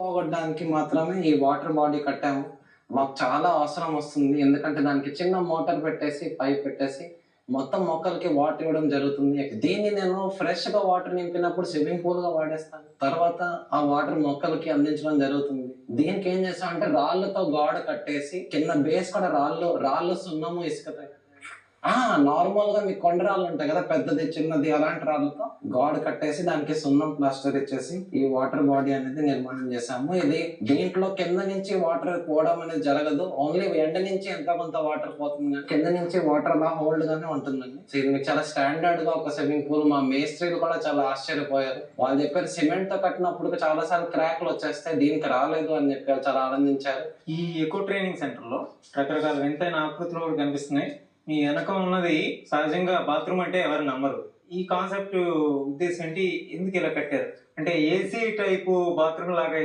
పోగొట్టడానికి మాత్రమే ఈ వాటర్ బాడీ కట్టాము. మాకు చాలా అవసరం వస్తుంది. ఎందుకంటే దానికి చిన్న మోటార్ పెట్టేసి పైప్ పెట్టేసి మొత్తం మొక్కలకి వాటర్ ఇవ్వడం జరుగుతుంది. దీన్ని నేను ఫ్రెష్గా వాటర్ నింపినప్పుడు స్విమ్మింగ్ పూల్గా వాడేస్తాను. తర్వాత ఆ వాటర్ మొక్కలకి అందించడం జరుగుతుంది. దీనికి ఏం చేస్తాం అంటే రాళ్ళతో గోడ కట్టేసి కింద బేస్ కూడా రాళ్ళు రాళ్ళు సున్నము ఇసుక నార్మల్గా మీకు కొండ రాళ్ళు ఉంటాయి కదా పెద్దది చిన్నది అలాంటి రాళ్ళతో గోడ కట్టేసి దానికి సున్నం ప్లాస్టర్ ఇచ్చేసి ఈ వాటర్ బాడీ అనేది నిర్మాణం చేసాము ఇది దీంట్లో కింద నుంచి వాటర్ పోవడం అనేది జరగదు. ఓన్లీ ఎండ నుంచి ఎంత కొంత వాటర్ పోతుంది కానీ కింద నుంచి వాటర్ అలా హోల్డ్ గానే ఉంటుందండి. సో ఇది మీకు చాలా స్టాండర్డ్గా ఒక స్విమ్మింగ్ పూల్ మా మేస్త్రీలు కూడా చాలా ఆశ్చర్యపోయారు. వాళ్ళు చెప్పారు సిమెంట్తో కట్టినప్పుడు చాలా సార్లు క్రాక్లు వచ్చేస్తాయి దీనికి రాలేదు అని చెప్పారు చాలా ఆనందించారు. ఈ ఎకో ట్రైనింగ్ సెంటర్లో రకరకాల వింతైన ఆకృతులు కూడా కనిపిస్తున్నాయి. మీ వెనక ఉన్నది సహజంగా బాత్రూమ్ అంటే ఎవరు నమ్మరు. ఈ కాన్సెప్ట్ ఉద్దేశం ఏంటి? ఎందుకు ఇలా కట్టారు? అంటే ఏసీ టైపు బాత్రూమ్ లాగా